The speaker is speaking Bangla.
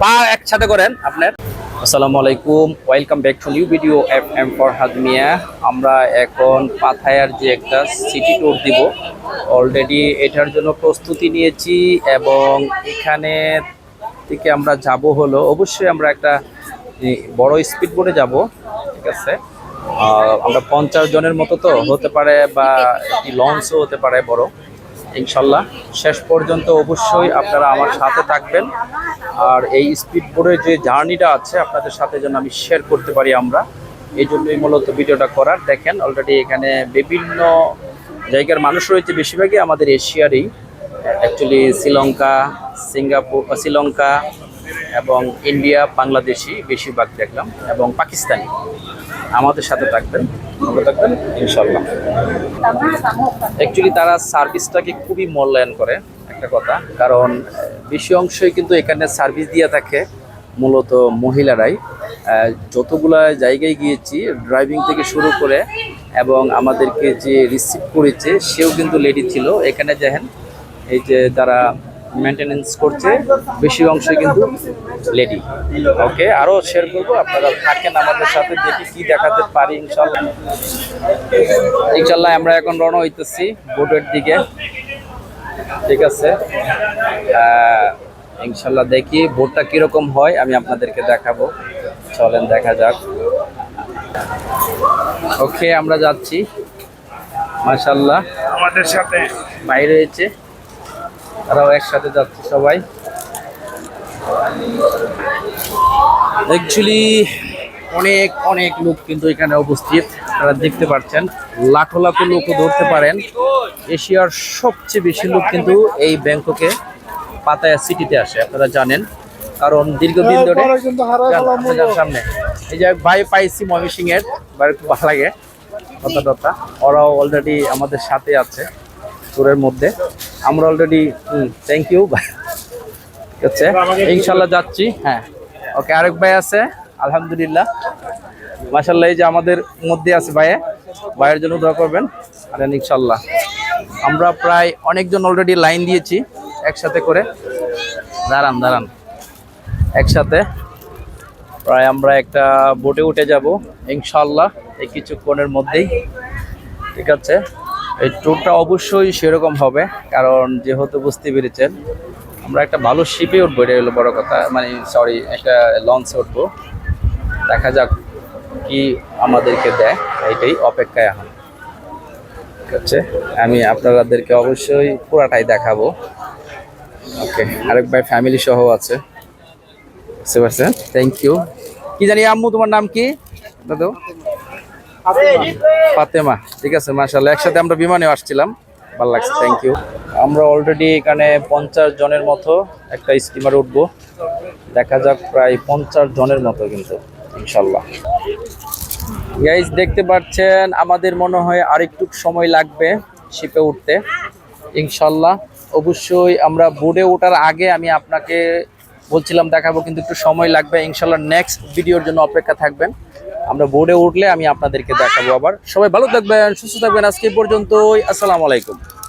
পা একসাথে করেন আপনার। আসসালামু আলাইকুম welcome back to new video F M Farhad Mia আমরা এখন পাথায়ার যে একটা সিটি ট্যুর দিব অলরেডি এটার জন্য প্রস্তুতি নিয়েছি এবং এখানে থেকে আমরা যাব হলো অবশ্যই আমরা একটা বড় স্পিড বোটে যাব ঠিক আছে? আমরা পঞ্চাশ জনের মতো তো হতে পারে বা একটি লঞ্চও হতে পারে বড়। ইনশাল্লাহ। শেষ পর্যন্ত অবশ্যই আপনারা আমার সাথে থাকবেন। আর এই স্পিড বোর্ডের যে জার্নিটা আছে, আপনাদের সাথে যেন আমি শেয়ার করতে পারি আমরা, এই জন্যই মূলত ভিডিওটা করার। দেখেন অলরেডি এখানে বিভিন্ন জায়গার মানুষ রয়েছে, বেশিরভাগই আমাদের এশিয়ারই। অ্যাকচুয়ালি শ্রীলঙ্কা, সিঙ্গাপুর, শ্রীলঙ্কা এবং ইন্ডিয়া বাংলাদেশি বেশিরভাগ দেখলাম এবং পাকিস্তানি। আমাদের সাথে থাকবেন। ভালো থাকবেন ইনশাল্লাহ অ্যাকচুয়ালি তারা সার্ভিসটাকে খুবই মূল্যায়ন করে, একটা কথা। কারণ বেশি অংশই কিন্তু এখানে সার্ভিস দিয়ে থাকে, মূলত মহিলারাই। যতগুলা জায়গায় গিয়েছি, ড্রাইভিং থেকে শুরু করে এবং আমাদেরকে যে রিসিভ করেছে, সেও কিন্তু লেডি ছিল। এখানে দেখেন, এই যে তারা মেনটেনেন্স করছে বেশি অংশই কিন্তু লেডি ওকে আরও শেয়ার করব আপনারা থাকেন আমাদের সাথে দেখি কি দেখাতে পারি ইনশাল্লাহ। ইনশাল্লাহ আমরা এখন রওনা হইতেছি বোটের দিকে। ঠিক আছে? ইনশাল্লাহ দেখি বোটটা কীরকম হয় আমি আপনাদেরকে দেখাবো। চলেন দেখা যাক। ওকে আমরা যাচ্ছি। মাশাল্লাহ। আমাদের সাথে। বাইরে রয়েছে তারাও একসাথে যাচ্ছে সবাই। অ্যাকচুয়ালি অনেক অনেক লোক কিন্তু এখানে উপস্থিত। আপনারা দেখতে পাচ্ছেন লাখো লাখো লোকও ধরতে পারেন। এশিয়ার সবচেয়ে বেশি লোক কিন্তু এই ব্যাংককে পাতায়া সিটিতে আসে আপনারা জানেন। কারণ দীর্ঘদিন ধরে আপনি যান সামনে। এই যে ভাই পাইছি এর বাড়ি খুব ভালো লাগে। কথা টথা ওরাও অলরেডি আমাদের সাথে আছে। ট্যুরের মধ্যে। আমরা অলরেডি থ্যাংক ইউ ঠিক আছে ইনশাল্লাহ যাচ্ছি হ্যাঁ। ওকে আরেক ভাই আছে, আলহামদুলিল্লাহ। মাসাল্লাহ এই যে আমাদের মধ্যে আছে ভাইয়ে, ভাইয়ের জন্য দোয়া করবেন আর ইনশাল্লাহ আমরা প্রায় অনেকজন অলরেডি লাইন দিয়েছি, একসাথে করে। দাঁড়ান দাঁড়ান। একসাথে। প্রায় আমরা একটা বোটে উঠে যাব ইনশাল্লাহ এই কিছুক্ষণের মধ্যেই। ঠিক আছে? এই ট্যুরটা অবশ্যই সেরকম হবে, কারণ যেহেতু বুঝতে পেরেছেন, আমরা একটা ভালো শিপে উঠবো, এটা হলো বড় কথা মানে সরি একটা লঞ্চে উঠবো। দেখা যাক কি আমাদেরকে দেয় এইটাই অপেক্ষায় এখন। ঠিক আছে? আমি আপনাদেরকে অবশ্যই পুরাটাই দেখাবো। ওকে আরেক ভাই ফ্যামিলি সহ আছে। বুঝতে পারছেন? থ্যাংক ইউ কি জানি আম্মু, তোমার নাম কি? দাদু? ফাতেমা, ঠিক আছে মাশাল্লাহ একসাথে আমরা বিমানে আসছিলাম। ভালো লাগছে থ্যাংক ইউ আমরা অলরেডি এখানে পঞ্চাশ জনের মতো একটা স্টিমার উঠবো। দেখা যাক, প্রায় পঞ্চাশ জনের মতো কিন্তু ইনশাল্লাহ গাইজ দেখতে পাচ্ছেন, আমাদের মনে হয় আরেকটু সময় লাগবে শিপে উঠতে। ইনশাল্লাহ অবশ্যই আমরা বোর্ডে ওঠার আগে আমি আপনাকে বলছিলাম দেখাবো, কিন্তু একটু সময় লাগবে। ইনশাল্লাহ নেক্সট ভিডিওর জন্য অপেক্ষা থাকবেন। আমরা বোর্ডে উঠলে আমি আপনাদেরকে দেখাবো আবার। সবাই ভালো থাকবেন, সুস্থ থাকবেন। আজকে পর্যন্তই। আসসালামু আলাইকুম।